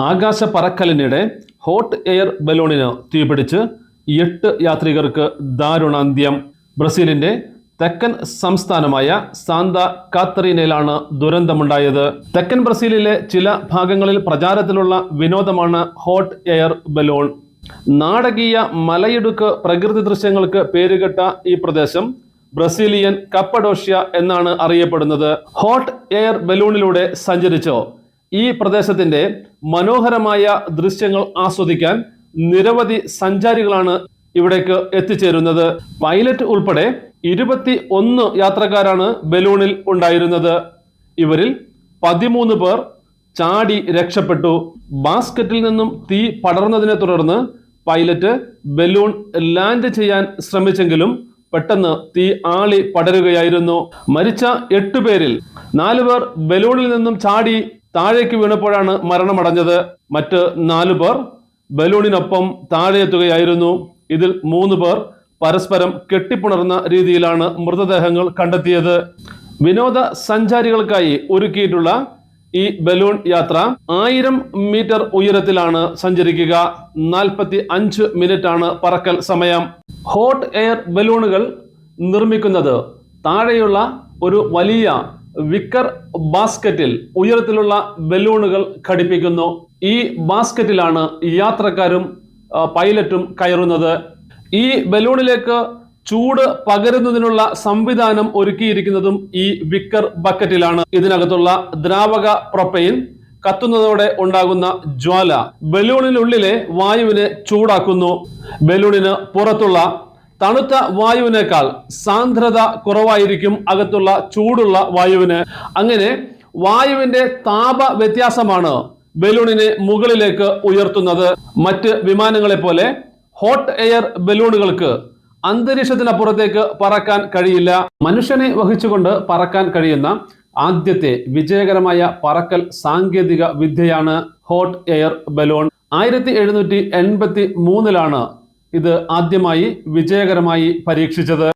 ആകാശ പറക്കലിനിടെ hot air ബലൂണിന് തീപിടിച്ച് എട്ട് യാത്രികർക്ക് ദാരുണാന്ത്യം. ബ്രസീലിന്റെ തെക്കൻ സംസ്ഥാനമായ സാന്ത കാത്തറീനയിലാണ് ദുരന്തമുണ്ടായത്. തെക്കൻ ബ്രസീലിലെ ചില ഭാഗങ്ങളിൽ പ്രചാരത്തിലുള്ള വിനോദമാണ് ഹോട്ട് എയർ ബലൂൺ. നാടകീയ മലയിടുക്ക് പ്രകൃതി ദൃശ്യങ്ങൾക്ക് പേരുകെട്ട ഈ പ്രദേശം ബ്രസീലിയൻ കപ്പഡോഷ്യ എന്നാണ് അറിയപ്പെടുന്നത്. ഹോട്ട് എയർ ബലൂണിലൂടെ സഞ്ചരിച്ചോ? ഈ പ്രദേശത്തിന്റെ മനോഹരമായ ദൃശ്യങ്ങൾ ആസ്വദിക്കാൻ നിരവധി സഞ്ചാരികളാണ് ഇവിടേക്ക് എത്തിച്ചേരുന്നത്. പൈലറ്റ് ഉൾപ്പെടെ ഇരുപത്തി ഒന്ന് യാത്രക്കാരാണ് ബലൂണിൽ ഉണ്ടായിരുന്നത്. ഇവരിൽ പതിമൂന്ന് പേർ ചാടി രക്ഷപ്പെട്ടു. ബാസ്ക്കറ്റിൽ നിന്നും തീ പടർന്നതിനെ തുടർന്ന് പൈലറ്റ് ബലൂൺ ലാൻഡ് ചെയ്യാൻ ശ്രമിച്ചെങ്കിലും പെട്ടെന്ന് തീ ആളി പടരുകയായിരുന്നു. മരിച്ച എട്ടു പേരിൽ നാലു പേർ ബലൂണിൽ നിന്നും ചാടി താഴേക്ക് വീണപ്പോഴാണ് മരണമടഞ്ഞത് മറ്റ് നാലു പേർ ബലൂണിനൊപ്പം താഴെ എത്തുകയായിരുന്നു. ഇതിൽ മൂന്ന് പേർ പരസ്പരം കെട്ടിപ്പുണർന്ന രീതിയിലാണ് മൃതദേഹങ്ങൾ കണ്ടെത്തിയത്. വിനോദ സഞ്ചാരികൾക്കായി ഒരുക്കിയിട്ടുള്ള ഈ ബലൂൺ യാത്ര ആയിരം മീറ്റർ ഉയരത്തിലാണ് സഞ്ചരിക്കുക. നാൽപ്പത്തി അഞ്ച് മിനിറ്റ് ആണ് പറക്കൽ സമയം. ഹോട്ട് എയർ ബലൂണുകൾ നിർമ്മിക്കുന്നത് താഴെയുള്ള ഒരു വലിയ വിക്കർ ബാസ്ക്കറ്റിൽ ഉയരത്തിലുള്ള ബലൂണുകൾ ഘടിപ്പിക്കുന്നു. ഈ ബാസ്ക്കറ്റിലാണ് യാത്രക്കാരും പൈലറ്റും കയറുന്നത്. ഈ ബലൂണിലേക്ക് ചൂട് പകരുന്നതിനുള്ള സംവിധാനം ഒരുക്കിയിരിക്കുന്നതും ഈ വിക്കർ ബക്കറ്റിലാണ്. ഇതിനകത്തുള്ള ദ്രാവക പ്രൊപ്പൈൻ കത്തുന്നതോടെ ഉണ്ടാകുന്ന ജ്വാല ബലൂണിനുള്ളിലെ വായുവിനെ ചൂടാക്കുന്നു. ബലൂണിന് പുറത്തുള്ള തണുത്ത വായുവിനേക്കാൾ സാന്ദ്രത കുറവായിരിക്കും അകത്തുള്ള ചൂടുള്ള വായുവിന്. അങ്ങനെ വായുവിന്റെ താപ വ്യത്യാസമാണ് ബലൂണിനെ മുകളിലേക്ക് ഉയർത്തുന്നത്. മറ്റ് വിമാനങ്ങളെ പോലെ ഹോട്ട് എയർ ബലൂണുകൾക്ക് അന്തരീക്ഷത്തിനപ്പുറത്തേക്ക് പറക്കാൻ കഴിയില്ല. മനുഷ്യനെ വഹിച്ചുകൊണ്ട് പറക്കാൻ കഴിയുന്ന ആദ്യത്തെ വിജയകരമായ പറക്കൽ സാങ്കേതിക വിദ്യയാണ് ഹോട്ട് എയർ ബലൂൺ. ആയിരത്തി എഴുന്നൂറ്റി എൺപത്തി മൂന്നിലാണ് ഇത് ആദ്യമായി വിജയകരമായി പരീക്ഷിച്ചത്.